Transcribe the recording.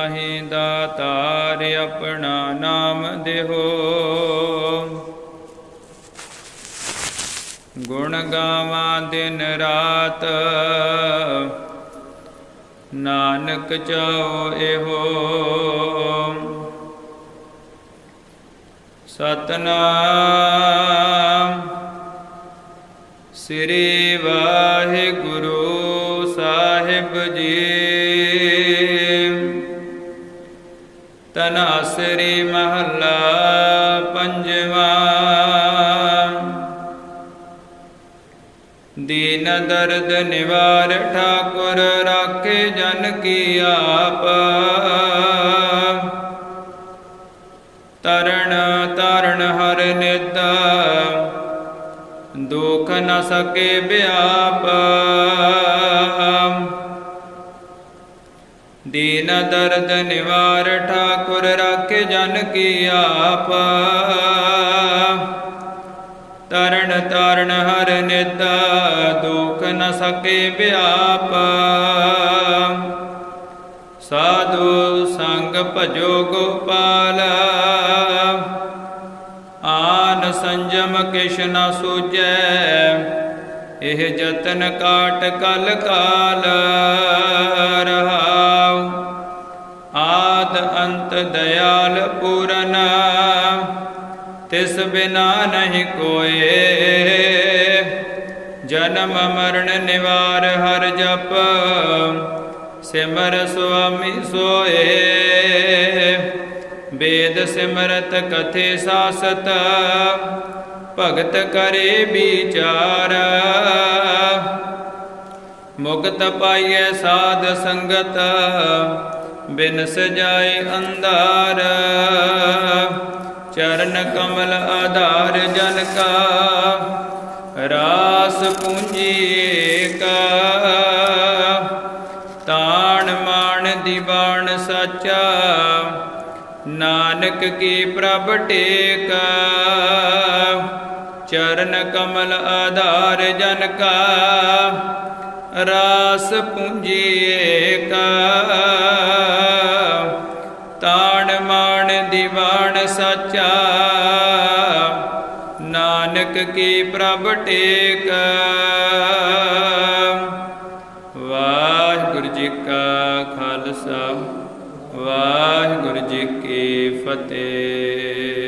ਨਾਹੀ ਦਾਤਾਰ ਆਪਣਾ ਨਾਮ ਦੇਹੋ। ਗੁਣ ਗਾਵਾਂ ਦਿਨ ਰਾਤ, ਨਾਨਕ ਚਾਓ ਇਹੋ। ਸਤਨਾਮ ਸ੍ਰੀ ਵਾਹਿਗੁਰੂ ਸਾਹਿਬ ਜੀ। ਤਨਾਸਰੀ ਮਹੱਲਾ ਪੰਜਵਾ। ਦੀਨ ਦਰਦ ਨਿਵਾਰ ਠਾਕੁਰ ਰਾਖੇ ਜਨ ਕੀ ਆਪ। ਤਰਣ ਤਰਣ ਹਰ ਨਿਤ ਦੁਖ ਨ ਸਕੇ ਬਿਆਪ ਦੀਨ ਦਰਦ ਨਿਵਾਰ ਠਾਕੁਰ ਰਾਖੇ ਜਨ ਕੀ ਆਪ। ਤਰਨ ਤਾਰਨ ਹਰ ਨਿਤ ਦੁਖ ਨ ਸਕੇ ਵਿਆਪ। ਸਾਧੂ ਸੰਗ ਭਜੋ ਗੋਪਾਲ। ਆਨ ਸੰਜਮ ਕਿਸ਼ਨ ਨ ਸੂਜੈ ਇਹ ਜਤਨ ਕਾਟ ਕਲ ਕਾਲ। ਅੰਤ ਦਇਆਲ ਪੂਰਨ। ਤਿਸ ਬਿਨਾ ਨਹੀਂ ਕੋਏ। ਜਨਮ ਮਰਨ ਨਿਵਾਰ ਹਰ ਜਪ। ਸਿਮਰ ਸੁਆਮੀ ਸੋਏ। ਵੇਦ ਸਿਮਰਤ ਕਥੇ ਸਾਸਤ। ਭਗਤ ਕਰੇ ਵਿਚਾਰ। ਮੁਕਤ ਪਾਈਐ ਸਾਧ ਸੰਗਤ। ਬਿਨ ਸਜਾਏ ਅੰਧਾਰ। ਚਰਨ ਕਮਲ ਆਧਾਰ ਜਨ ਕਾ। ਰਾਸ ਪੂੰਜੀ ਕਾ ਤਾਣ ਮਾਣ ਦੀਵਾਨ ਸਾਚਾ। ਨਾਨਕ ਕੀ ਪ੍ਰਭ ਟੇਕ। ਚਰਨ ਕਮਲ ਆਧਾਰ ਜਨ ਕਾ। ਰਾਸ ਪੂੰਜੀ ਏਕਾ। ਦੀਵਾਨ ਸਾਚਾ। ਨਾਨਕ ਕੀ ਪ੍ਰਭ ਟੇਕ। ਵਾਹਿਗੁਰੂ ਜੀ ਕਾ ਖਾਲਸਾ। ਵਾਹਿਗੁਰੂ ਜੀ ਕੀ ਫਤਿਹ।